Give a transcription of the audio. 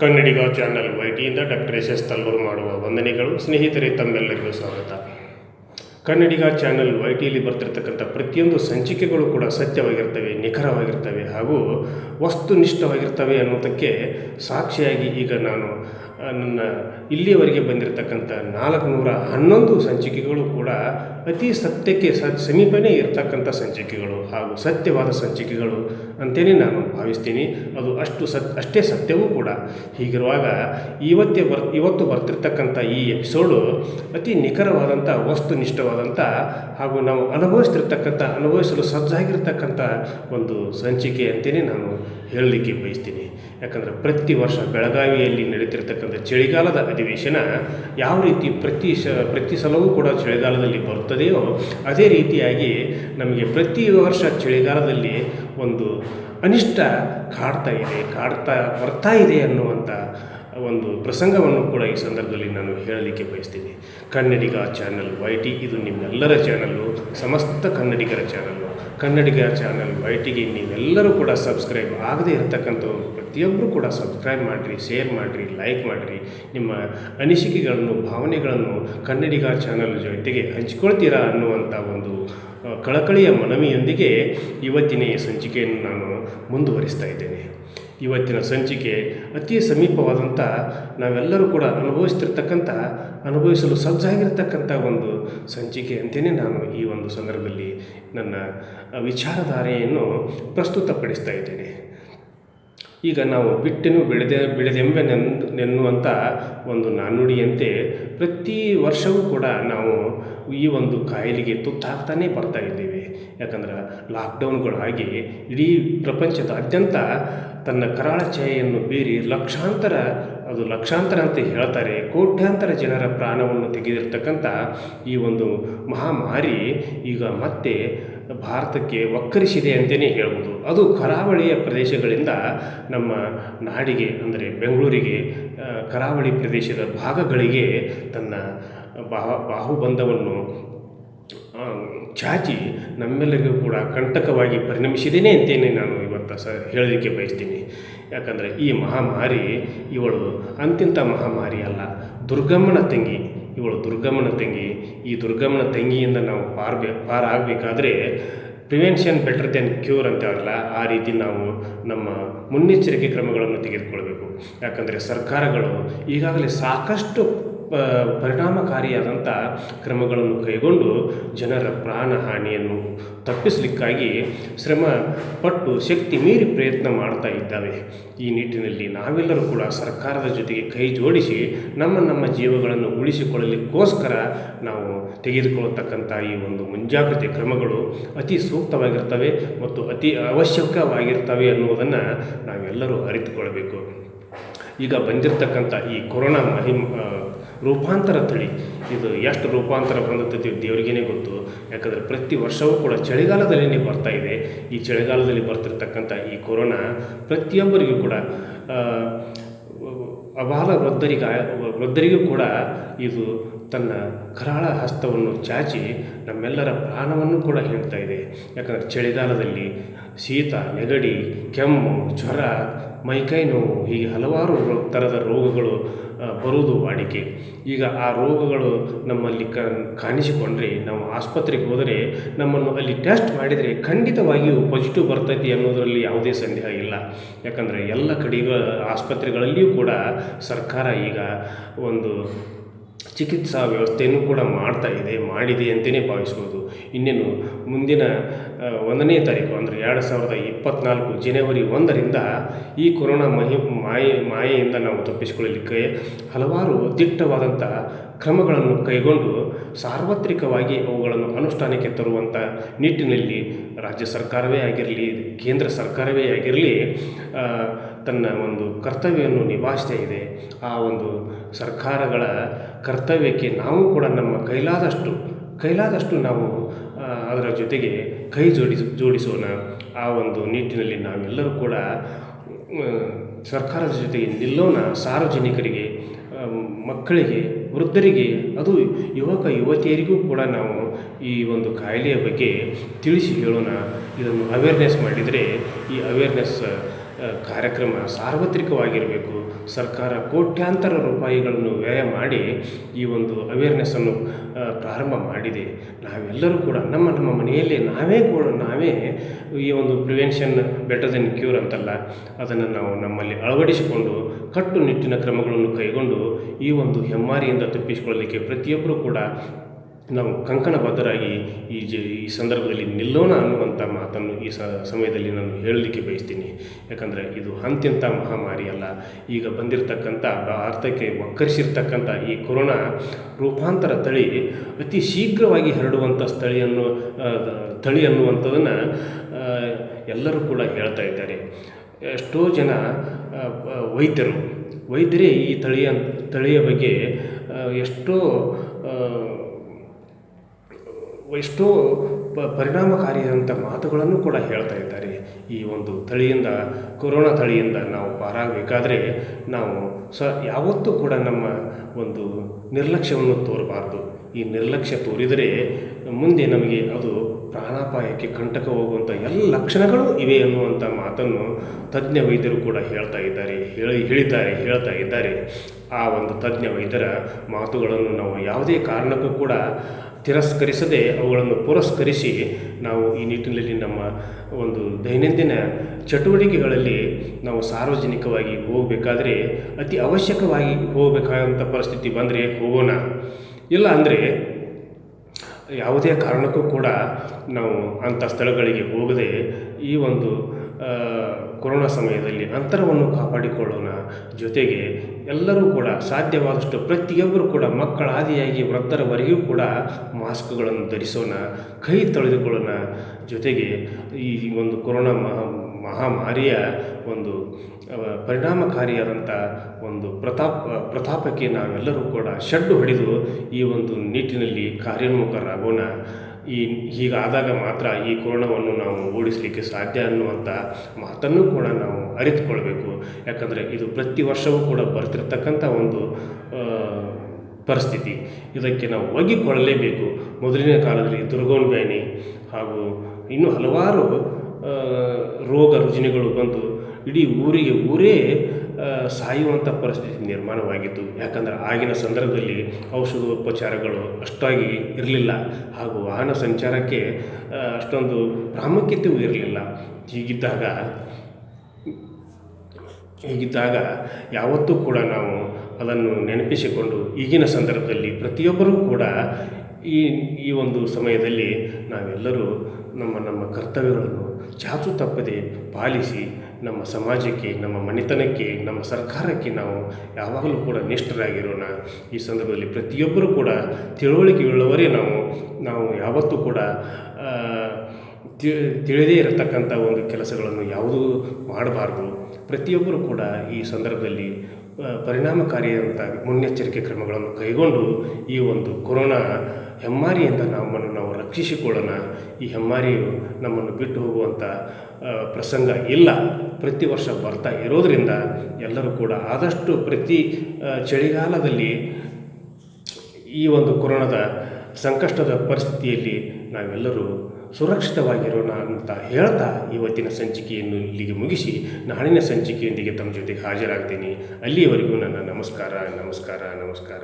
ಕನ್ನಡಿಗ channel ವೈಟಿಯಿಂದ doctor S S Tallur ಮಾಡುವ ವಂದನೆಗಳು. ಸ್ನೇಹಿತರೆ, ತಮ್ಮೆಲ್ಲರಿಗೂ ಸ್ವಾಗತ. ಕನ್ನಡಿಗ ಚಾನಲ್ ವೈಟಿಯಲ್ಲಿ ಬರ್ತಿರ್ತಕ್ಕಂಥ ಪ್ರತಿಯೊಂದು ಸಂಚಿಕೆಗಳು ಕೂಡ ಸತ್ಯವಾಗಿರ್ತವೆ, ನಿಖರವಾಗಿರ್ತವೆ ಹಾಗೂ ವಸ್ತುನಿಷ್ಠವಾಗಿರ್ತವೆ ಅನ್ನೋದಕ್ಕೆ ಸಾಕ್ಷಿಯಾಗಿ ಈಗ ನಾನು ನನ್ನ ಇಲ್ಲಿಯವರೆಗೆ ಬಂದಿರತಕ್ಕಂಥ ನಾಲ್ಕುನೂರ ಹನ್ನೊಂದು ಸಂಚಿಕೆಗಳು ಕೂಡ ಅತಿ ಸತ್ಯಕ್ಕೆ ಸ, ಸಮೀಪನೇ ಇರತಕ್ಕಂಥ ಸಂಚಿಕೆಗಳು ಹಾಗೂ ಸತ್ಯವಾದ ಸಂಚಿಕೆಗಳು ಅಂತಲೇ ನಾನು ಭಾವಿಸ್ತೀನಿ. ಅದು ಅಷ್ಟು ಸತ್, ಅಷ್ಟೇ ಸತ್ಯವೂ ಕೂಡ. ಹೀಗಿರುವಾಗ ಇವತ್ತೇ ಬರ್, ಇವತ್ತು ಬರ್ತಿರ್ತಕ್ಕಂಥ ಈ ಎಪಿಸೋಡು ಅತಿ ನಿಖರವಾದಂಥ, ವಸ್ತುನಿಷ್ಠವಾದಂಥ ಹಾಗೂ ನಾವು ಅನುಭವಿಸ್ತಿರ್ತಕ್ಕಂಥ, ಅನುಭವಿಸಲು ಸಜ್ಜಾಗಿರ್ತಕ್ಕಂಥ ಒಂದು ಸಂಚಿಕೆ ಅಂತಲೇ ನಾನು ಹೇಳಲಿಕ್ಕೆ ಬಯಸ್ತೀನಿ. ಯಾಕಂದರೆ ಪ್ರತಿ ವರ್ಷ ಬೆಳಗಾವಿಯಲ್ಲಿ ನಡೀತಿರ್ತಕ್ಕಂಥ ಚಳಿಗಾಲದ ಅಧಿವೇಶನ ಯಾವ ರೀತಿ ಪ್ರತಿ ಸ ಪ್ರತಿ ಸಲವೂ ಕೂಡ ಚಳಿಗಾಲದಲ್ಲಿ ಬರುತ್ತದೆಯೋ ಅದೇ ರೀತಿಯಾಗಿ ನಮಗೆ ಪ್ರತಿ ವರ್ಷ ಚಳಿಗಾಲದಲ್ಲಿ ಒಂದು ಅನಿಷ್ಟ ಕಾಡ್ತಾ ಇದೆ, ಕಾಡ್ತಾ ಬರ್ತಾ ಇದೆ ಅನ್ನುವಂಥ ಒಂದು ಪ್ರಸಂಗವನ್ನು ಕೂಡ ಈ ಸಂದರ್ಭದಲ್ಲಿ ನಾನು ಹೇಳಲಿಕ್ಕೆ ಬಯಸ್ತೀನಿ. ಕನ್ನಡಿಗ ಚಾನಲ್ ವೈ ಟಿ ಇದು ನಿಮ್ಮೆಲ್ಲರ ಚಾನಲ್ಲು, ಸಮಸ್ತ ಕನ್ನಡಿಗರ ಚಾನಲ್ಲು. ಕನ್ನಡಿಗ ಚಾನಲ್ ವೈ ಟಿಗೆ ನೀವೆಲ್ಲರೂ ಕೂಡ ಸಬ್ಸ್ಕ್ರೈಬ್ ಆಗದೇ ಇರತಕ್ಕಂಥವ್ರು ಪ್ರತಿಯೊಬ್ಬರು ಕೂಡ ಸಬ್ಸ್ಕ್ರೈಬ್ ಮಾಡಿರಿ, ಶೇರ್ ಮಾಡಿರಿ, ಲೈಕ್ ಮಾಡಿರಿ. ನಿಮ್ಮ ಅನಿಸಿಕೆಗಳನ್ನು, ಭಾವನೆಗಳನ್ನು ಕನ್ನಡಿಗ ಚಾನಲ್ ಜೊತೆಗೆ ಹಂಚಿಕೊಳ್ತೀರಾ ಅನ್ನುವಂಥ ಒಂದು ಕಳಕಳಿಯ ಮನವಿಯೊಂದಿಗೆ ಇವತ್ತಿನ ಸಂಚಿಕೆಯನ್ನು ನಾನು ಮುಂದುವರಿಸ್ತಾ ಇದ್ದೇನೆ. ಇವತ್ತಿನ ಸಂಚಿಕೆ ಅತಿ ಸಮೀಪವಾದಂಥ ನಾವೆಲ್ಲರೂ ಕೂಡ ಅನುಭವಿಸ್ತಿರ್ತಕ್ಕಂಥ, ಅನುಭವಿಸಲು ಸಜ್ಜಾಗಿರ್ತಕ್ಕಂಥ ಒಂದು ಸಂಚಿಕೆ ಅಂತೇನೆ ನಾನು ಈ ಒಂದು ಸಂದರ್ಭದಲ್ಲಿ ನನ್ನ ವಿಚಾರಧಾರೆಯನ್ನು ಪ್ರಸ್ತುತಪಡಿಸ್ತಾ ಇದ್ದೇನೆ. ಈಗ ನಾವು ಬಿಟ್ಟೆನು ಬೆಳೆದೆ, ಬೆಳೆದೆಂಬೆ ನೆನ್ ನೆನ್ನುವಂಥ ಒಂದು ನಾಣ್ಣುಡಿಯಂತೆ ಪ್ರತಿ ವರ್ಷವೂ ಕೂಡ ನಾವು ಈ ಒಂದು ಕಾಯಿಲೆಗೆ ತುತ್ತಾಗ್ತಾನೇ ಬರ್ತಾ ಇದ್ದೇವೆ. ಯಾಕಂದ್ರೆ ಲಾಕ್ಡೌನ್ಗಳಾಗಿ ಇಡೀ ಪ್ರಪಂಚದಾದ್ಯಂತ ತನ್ನ ಕರಾಳ ಛಾಯೆಯನ್ನು ಬೀರಿ ಲಕ್ಷಾಂತರ, ಅದು ಲಕ್ಷಾಂತರ ಅಂತ ಹೇಳ್ತಾರೆ, ಕೋಟ್ಯಾಂತರ ಜನರ ಪ್ರಾಣವನ್ನು ತೆಗೆದಿರ್ತಕ್ಕಂಥ ಈ ಒಂದು ಮಹಾಮಾರಿ ಈಗ ಮತ್ತೆ ಭಾರತಕ್ಕೆ ವಕ್ಕರಿಸಿದೆ ಅಂತಲೇ ಹೇಳ್ಬೋದು. ಅದು ಕರಾವಳಿಯ ಪ್ರದೇಶಗಳಿಂದ ನಮ್ಮ ನಾಡಿಗೆ, ಅಂದರೆ ಬೆಂಗಳೂರಿಗೆ ಕರಾವಳಿ ಪ್ರದೇಶದ ಭಾಗಗಳಿಗೆ ತನ್ನ ಬಾಹು, ಬಾಹುಬಂಧವನ್ನು ಚಾಚಿ ನಮ್ಮೆಲ್ಲರಿಗೂ ಕೂಡ ಕಂಟಕವಾಗಿ ಪರಿಣಮಿಸಿದ್ದೇನೆ ಅಂತೇನೆ ನಾನು ಇವತ್ತು ಸ ಹೇಳಲಿಕ್ಕೆ ಬಯಸ್ತೀನಿ. ಯಾಕಂದರೆ ಈ ಮಹಾಮಾರಿ ಇವಳು ಅಂತಿಂಥ ಮಹಾಮಾರಿ ಅಲ್ಲ. ದುರ್ಗಮ್ಮನ ತಂಗಿ, ಇವಳು ದುರ್ಗಮ್ಮನ ತಂಗಿ. ಈ ದುರ್ಗಮ್ಮನ ತಂಗಿಯಿಂದ ನಾವು ಪಾರ್ಬೆ, ಪಾರಾಗಬೇಕಾದ್ರೆ ಪ್ರಿವೆನ್ಷನ್ ಬೆಟರ್ ದೆನ್ ಕ್ಯೂರ್ ಅಂತಾರಲ್ಲ, ಆ ರೀತಿ ನಾವು ನಮ್ಮ ಮುನ್ನೆಚ್ಚರಿಕೆ ಕ್ರಮಗಳನ್ನು ತೆಗೆದುಕೊಳ್ಬೇಕು. ಯಾಕಂದರೆ ಸರ್ಕಾರಗಳು ಈಗಾಗಲೇ ಸಾಕಷ್ಟು ಪ, ಪರಿಣಾಮಕಾರಿಯಾದಂಥ ಕ್ರಮಗಳನ್ನು ಕೈಗೊಂಡು ಜನರ ಪ್ರಾಣ ಹಾನಿಯನ್ನು ತಪ್ಪಿಸಲಿಕ್ಕಾಗಿ ಶ್ರಮ ಪಟ್ಟು ಶಕ್ತಿ ಮೀರಿ ಪ್ರಯತ್ನ ಮಾಡ್ತಾ ಇದ್ದಾವೆ. ಈ ನಿಟ್ಟಿನಲ್ಲಿ ನಾವೆಲ್ಲರೂ ಕೂಡ ಸರ್ಕಾರದ ಜೊತೆಗೆ ಕೈ ಜೋಡಿಸಿ ನಮ್ಮ ನಮ್ಮ ಜೀವಗಳನ್ನು ಉಳಿಸಿಕೊಳ್ಳಲಿಕ್ಕೋಸ್ಕರ ನಾವು ತೆಗೆದುಕೊಳ್ಳತಕ್ಕಂಥ ಈ ಒಂದು ಮುಂಜಾಗ್ರತೆ ಕ್ರಮಗಳು ಅತಿ ಸೂಕ್ತವಾಗಿರ್ತವೆ ಮತ್ತು ಅತಿ ಅವಶ್ಯಕವಾಗಿರ್ತವೆ ಅನ್ನುವುದನ್ನು ನಾವೆಲ್ಲರೂ ಅರಿತುಕೊಳ್ಬೇಕು. ಈಗ ಬಂದಿರತಕ್ಕಂಥ ಈ ಕೊರೋನಾ ಮಹಿಮ್ ರೂಪಾಂತರ ತಳಿ. ಇದು ಎಷ್ಟು ರೂಪಾಂತರ ಬಂದಿರ್ತೈತಿ ದೇವರಿಗೇ ಗೊತ್ತು. ಯಾಕಂದರೆ ಪ್ರತಿ ವರ್ಷವೂ ಕೂಡ ಚಳಿಗಾಲದಲ್ಲೇ ಬರ್ತಾ ಇದೆ. ಈ ಚಳಿಗಾಲದಲ್ಲಿ ಬರ್ತಿರ್ತಕ್ಕಂಥ ಈ ಕೊರೋನಾ ಪ್ರತಿಯೊಬ್ಬರಿಗೂ ಕೂಡ ಅಬಾಲ ವೃದ್ಧರಿಗ, ವೃದ್ಧರಿಗೂ ಕೂಡ ಇದು ತನ್ನ ಕರಾಳ ಹಸ್ತವನ್ನು ಚಾಚಿ ನಮ್ಮೆಲ್ಲರ ಪ್ರಾಣವನ್ನು ಕೂಡ ಹೇಳ್ತಾ ಇದೆ. ಯಾಕಂದರೆ ಚಳಿಗಾಲದಲ್ಲಿ ಶೀತ, ನೆಗಡಿ, ಕೆಮ್ಮು, ಜ್ವರ ಮೈಕೈ ನೋವು, ಹೀಗೆ ಹಲವಾರು ಥರದ ರೋಗಗಳು ಬರುವುದು ವಾಡಿಕೆ. ಈಗ ಆ ರೋಗಗಳು ನಮ್ಮಲ್ಲಿ ಕ, ಕಾಣಿಸಿಕೊಂಡ್ರೆ, ನಾವು ಆಸ್ಪತ್ರೆಗೆ ಹೋದರೆ, ನಮ್ಮನ್ನು ಅಲ್ಲಿ ಟೆಸ್ಟ್ ಮಾಡಿದರೆ ಖಂಡಿತವಾಗಿಯೂ ಪಾಸಿಟಿವ್ ಬರ್ತೈತಿ ಅನ್ನೋದರಲ್ಲಿ ಯಾವುದೇ ಸಂದೇಹ ಇಲ್ಲ. ಯಾಕಂದರೆ ಎಲ್ಲ ಕಡೆಗೂ ಆಸ್ಪತ್ರೆಗಳಲ್ಲಿಯೂ ಕೂಡ ಸರ್ಕಾರ ಈಗ ಒಂದು ಚಿಕಿತ್ಸಾ ವ್ಯವಸ್ಥೆಯನ್ನು ಕೂಡ ಮಾಡ್ತಾ ಇದೆ, ಮಾಡಿದೆ ಅಂತಲೇ ಭಾವಿಸ್ಬೋದು. ಇನ್ನೇನು, ಮುಂದಿನ ಒಂದನೇ ತಾರೀಕು, ಅಂದರೆ ಎರಡು ಸಾವಿರದ ಇಪ್ಪತ್ತ್ನಾಲ್ಕು ಜನವರಿ ಒಂದರಿಂದ ಈ ಕೊರೋನಾ ಮಹಿ, ಮಾಯೆ, ಮಾಯೆಯಿಂದ ನಾವು ತಪ್ಪಿಸಿಕೊಳ್ಳಲಿಕ್ಕೆ ಹಲವಾರು ದಿಟ್ಟವಾದಂಥ ಕ್ರಮಗಳನ್ನು ಕೈಗೊಂಡು ಸಾರ್ವತ್ರಿಕವಾಗಿ ಅವುಗಳನ್ನು ಅನುಷ್ಠಾನಕ್ಕೆ ತರುವಂಥ ನಿಟ್ಟಿನಲ್ಲಿ ರಾಜ್ಯ ಸರ್ಕಾರವೇ ಆಗಿರಲಿ, ಕೇಂದ್ರ ಸರ್ಕಾರವೇ ಆಗಿರಲಿ ತನ್ನ ಒಂದು ಕರ್ತವ್ಯವನ್ನು ನಿಭಾಯಿಸ್ತಾ ಇದೆ. ಆ ಒಂದು ಸರ್ಕಾರಗಳ ಕರ್ತವ್ಯಕ್ಕೆ ನಾವು ಕೂಡ ನಮ್ಮ ಕೈಲಾದಷ್ಟು ಕೈಲಾದಷ್ಟು ನಾವು ಅದರ ಜೊತೆಗೆ ಕೈ ಜೋಡಿಸ, ಜೋಡಿಸೋಣ. ಆ ಒಂದು ನಿಟ್ಟಿನಲ್ಲಿ ನಾವೆಲ್ಲರೂ ಕೂಡ ಸರ್ಕಾರದ ಜೊತೆಗೆ ನಿಲ್ಲೋಣ. ಸಾರ್ವಜನಿಕರಿಗೆ ಮಕ್ಕಳಿಗೆ ವೃದ್ಧರಿಗೆ ಅದು ಯುವಕ ಯುವತಿಯರಿಗೂ ಕೂಡ ನಾವು ಈ ಒಂದು ಕಾಯಿಲೆಯ ಬಗ್ಗೆ ತಿಳಿಸಿ ಹೇಳೋಣ. ಇದನ್ನು ಅವೇರ್ನೆಸ್ ಮಾಡಿದರೆ ಈ ಅವೇರ್ನೆಸ್ ಕಾರ್ಯಕ್ರಮ ಸಾರ್ವತ್ರಿಕವಾಗಿರಬೇಕು. ಸರ್ಕಾರ ಕೋಟ್ಯಾಂತರ ರೂಪಾಯಿಗಳನ್ನು ವ್ಯಯ ಮಾಡಿ ಈ ಒಂದು ಅವೇರ್ನೆಸ್ಸನ್ನು ಪ್ರಾರಂಭ ಮಾಡಿದೆ. ನಾವೆಲ್ಲರೂ ಕೂಡ ನಮ್ಮ ನಮ್ಮ ಮನೆಯಲ್ಲಿ ನಾವೇ ಕೂಡ, ನಾವೇ ಈ ಒಂದು ಪ್ರಿವೆನ್ಷನ್ ಬೆಟರ್ ದೆನ್ ಕ್ಯೂರ್ ಅಂತಲ್ಲ, ಅದನ್ನು ನಾವು ನಮ್ಮಲ್ಲಿ ಅಳವಡಿಸಿಕೊಂಡು ಕಟ್ಟುನಿಟ್ಟಿನ ಕ್ರಮಗಳನ್ನು ಕೈಗೊಂಡು ಈ ಒಂದು ಹೆಮ್ಮಾರಿಯಿಂದ ತಪ್ಪಿಸಿಕೊಳ್ಳಲಿಕ್ಕೆ ಪ್ರತಿಯೊಬ್ಬರೂ ಕೂಡ ನಾವು ಕಂಕಣಬದ್ಧರಾಗಿ ಈ ಜ, ಈ ಸಂದರ್ಭದಲ್ಲಿ ನಿಲ್ಲೋಣ ಅನ್ನುವಂಥ ಮಾತನ್ನು ಈ ಸಮಯದಲ್ಲಿ ನಾನು ಹೇಳಲಿಕ್ಕೆ ಬಯಸ್ತೀನಿ. ಯಾಕಂದರೆ ಇದು ಅಂತ್ಯಂತ ಮಹಾಮಾರಿ ಅಲ್ಲ. ಈಗ ಬಂದಿರತಕ್ಕಂಥ ಭಾರತಕ್ಕೆ ಒಕ್ಕರಿಸಿರ್ತಕ್ಕಂಥ ಈ ಕೊರೋನಾ ರೂಪಾಂತರ ತಳಿ ಅತಿ ಶೀಘ್ರವಾಗಿ ಹರಡುವಂಥ ಸ್ಥಳಿಯನ್ನು ತಳಿ ಅನ್ನುವಂಥದ್ದನ್ನು ಎಲ್ಲರೂ ಕೂಡ ಹೇಳ್ತಾ ಇದ್ದಾರೆ. ಎಷ್ಟೋ ಜನ ವೈದ್ಯರು, ವೈದ್ಯರೇ ಈ ತಳಿಯ ತಳಿಯ ಬಗ್ಗೆ ಎಷ್ಟೋ ಎಷ್ಟೋ ಪರಿಣಾಮಕಾರಿಯಾದಂಥ ಮಾತುಗಳನ್ನು ಕೂಡ ಹೇಳ್ತಾ ಇದ್ದಾರೆ. ಈ ಒಂದು ತಳಿಯಿಂದ, ಕೊರೋನಾ ತಳಿಯಿಂದ ನಾವು ಪಾರಾಗಬೇಕಾದ್ರೆ ನಾವು ಸ ಯಾವತ್ತೂ ಕೂಡ ನಮ್ಮ ಒಂದು ನಿರ್ಲಕ್ಷ್ಯವನ್ನು ತೋರಬಾರ್ದು. ಈ ನಿರ್ಲಕ್ಷ್ಯ ತೋರಿದರೆ ಮುಂದೆ ನಮಗೆ ಅದು ಪ್ರಾಣಾಪಾಯಕ್ಕೆ ಕಂಟಕ ಹೋಗುವಂಥ ಎಲ್ಲ ಲಕ್ಷಣಗಳು ಇವೆ ಅನ್ನುವಂಥ ಮಾತನ್ನು ತಜ್ಞ ವೈದ್ಯರು ಕೂಡ ಹೇಳ್ತಾ ಇದ್ದಾರೆ. ಹೇಳಿ, ಹೇಳಿದ್ದಾರೆ, ಹೇಳ್ತಾ ಇದ್ದಾರೆ. ಆ ಒಂದು ತಜ್ಞ ವೈದ್ಯರ ಮಾತುಗಳನ್ನು ನಾವು ಯಾವುದೇ ಕಾರಣಕ್ಕೂ ಕೂಡ ತಿರಸ್ಕರಿಸದೆ ಅವುಗಳನ್ನು ಪುರಸ್ಕರಿಸಿ ನಾವು ಈ ನಿಟ್ಟಿನಲ್ಲಿ ನಮ್ಮ ಒಂದು ದೈನಂದಿನ ಚಟುವಟಿಕೆಗಳಲ್ಲಿ ನಾವು ಸಾರ್ವಜನಿಕವಾಗಿ ಹೋಗಬೇಕಾದ್ರೆ ಅತಿ ಅವಶ್ಯಕವಾಗಿ ಹೋಗಬೇಕಾದಂಥ ಪರಿಸ್ಥಿತಿ ಬಂದರೆ ಹೋಗೋಣ. ಇಲ್ಲ ಅಂದರೆ ಯಾವುದೇ ಕಾರಣಕ್ಕೂ ಕೂಡ ನಾವು ಅಂಥ ಸ್ಥಳಗಳಿಗೆ ಹೋಗದೆ ಈ ಒಂದು ಕೊರೋನಾ ಸಮಯದಲ್ಲಿ ಅಂತರವನ್ನು ಕಾಪಾಡಿಕೊಳ್ಳೋಣ ಜೊತೆಗೆ ಎಲ್ಲರೂ ಕೂಡ ಸಾಧ್ಯವಾದಷ್ಟು ಪ್ರತಿಯೊಬ್ಬರು ಕೂಡ ಮಕ್ಕಳ ಆದಿಯಾಗಿ ವೃದ್ಧರವರೆಗೂ ಕೂಡ ಮಾಸ್ಕ್ಗಳನ್ನು ಧರಿಸೋಣ, ಕೈ ತೊಳೆದುಕೊಳ್ಳೋಣ. ಜೊತೆಗೆ ಈ ಒಂದು ಕೊರೋನಾ ಮಹಾ, ಮಹಾಮಾರಿಯ ಒಂದು ಪರಿಣಾಮಕಾರಿಯಾದಂಥ ಒಂದು ಪ್ರತಾಪ, ಪ್ರತಾಪಕ್ಕೆ ನಾವೆಲ್ಲರೂ ಕೂಡ ಶಡ್ಡು ಹೊಡೆದು ಈ ಒಂದು ನಿಟ್ಟಿನಲ್ಲಿ ಕಾರ್ಯೋನ್ಮುಖರಾಗೋಣ. ಈ ಹೀಗಾದಾಗ ಮಾತ್ರ ಈ ಕೊರೋನಾವನ್ನು ನಾವು ಓಡಿಸಲಿಕ್ಕೆ ಸಾಧ್ಯ ಅನ್ನುವಂಥ ಮಾತನ್ನು ಕೂಡ ನಾವು ಅರಿತುಕೊಳ್ಬೇಕು. ಯಾಕಂದರೆ ಇದು ಪ್ರತಿ ವರ್ಷವೂ ಕೂಡ ಬರ್ತಿರ್ತಕ್ಕಂಥ ಒಂದು ಪರಿಸ್ಥಿತಿ. ಇದಕ್ಕೆ ನಾವು ಒಗ್ಗಿಕೊಳ್ಳಲೇಬೇಕು. ಮೊದಲಿನ ಕಾಲದಲ್ಲಿ ದುರ್ಗೋನ್ ಬ್ಯಾನಿ ಹಾಗೂ ಇನ್ನೂ ಹಲವಾರು ರೋಗ ರುಜಿನಗಳು ಬಂದು ಇಡೀ ಊರಿಗೆ ಊರೇ ಸಾಯುವಂಥ ಪರಿಸ್ಥಿತಿ ನಿರ್ಮಾಣವಾಗಿತ್ತು. ಯಾಕಂದರೆ ಆಗಿನ ಸಂದರ್ಭದಲ್ಲಿ ಔಷಧೋಪಚಾರಗಳು ಅಷ್ಟಾಗಿ ಇರಲಿಲ್ಲ. ಹಾಗೂ ವಾಹನ ಸಂಚಾರಕ್ಕೆ ಅಷ್ಟೊಂದು ಪ್ರಾಮುಖ್ಯತೆಯೂ ಇರಲಿಲ್ಲ. ಹೀಗಿದ್ದಾಗ ಹೀಗಿದ್ದಾಗ ಯಾವತ್ತೂ ಕೂಡ ನಾವು ಅದನ್ನು ನೆನಪಿಸಿಕೊಂಡು ಈಗಿನ ಸಂದರ್ಭದಲ್ಲಿ ಪ್ರತಿಯೊಬ್ಬರೂ ಕೂಡ ಈ ಈ ಒಂದು ಸಮಯದಲ್ಲಿ ನಾವೆಲ್ಲರೂ ನಮ್ಮ ನಮ್ಮ ಕರ್ತವ್ಯಗಳನ್ನು ಚಾಚು ತಪ್ಪದೆ ಪಾಲಿಸಿ ನಮ್ಮ ಸಮಾಜಕ್ಕೆ, ನಮ್ಮ ಮನೆತನಕ್ಕೆ, ನಮ್ಮ ಸರ್ಕಾರಕ್ಕೆ ನಾವು ಯಾವಾಗಲೂ ಕೂಡ ನಿಷ್ಠರಾಗಿರೋಣ. ಈ ಸಂದರ್ಭದಲ್ಲಿ ಪ್ರತಿಯೊಬ್ಬರೂ ಕೂಡ ತಿಳುವಳಿಕೆಯುಳ್ಳವರೇ ನಾವು. ನಾವು ಯಾವತ್ತೂ ಕೂಡ ತಿ, ತಿಳಿದೇ ಇರತಕ್ಕಂಥ ಒಂದು ಕೆಲಸಗಳನ್ನು ಯಾವುದೂ ಮಾಡಬಾರ್ದು. ಪ್ರತಿಯೊಬ್ಬರೂ ಕೂಡ ಈ ಸಂದರ್ಭದಲ್ಲಿ ಪರಿಣಾಮಕಾರಿಯಾದಂಥ ಮುನ್ನೆಚ್ಚರಿಕೆ ಕ್ರಮಗಳನ್ನು ಕೈಗೊಂಡು ಈ ಒಂದು ಕೊರೋನಾ ಹೆಮ್ಮಾರಿಯಿಂದ ನಮ್ಮನ್ನು ನಾವು ರಕ್ಷಿಸಿಕೊಳ್ಳೋಣ. ಈ ಹೆಮ್ಮಾರಿಯು ನಮ್ಮನ್ನು ಬಿಟ್ಟು ಹೋಗುವಂಥ ಪ್ರಸಂಗ ಇಲ್ಲ. ಪ್ರತಿ ವರ್ಷ ಬರ್ತಾ ಇರೋದರಿಂದ ಎಲ್ಲರೂ ಕೂಡ ಆದಷ್ಟು ಪ್ರತಿ ಚಳಿಗಾಲದಲ್ಲಿ ಈ ಒಂದು ಕೊರೋನಾದ ಸಂಕಷ್ಟದ ಪರಿಸ್ಥಿತಿಯಲ್ಲಿ ನಾವೆಲ್ಲರೂ ಸುರಕ್ಷಿತವಾಗಿರೋಣ ಅಂತ ಹೇಳ್ತಾ ಇವತ್ತಿನ ಸಂಚಿಕೆಯನ್ನು ಇಲ್ಲಿಗೆ ಮುಗಿಸಿ ನಾಳಿನ ಸಂಚಿಕೆಯೊಂದಿಗೆ ತಮ್ಮ ಜೊತೆಗೆ ಹಾಜರಾಗ್ತೀನಿ. ಅಲ್ಲಿಯವರೆಗೂ ನನ್ನ ನಮಸ್ಕಾರ ನಮಸ್ಕಾರ ನಮಸ್ಕಾರ.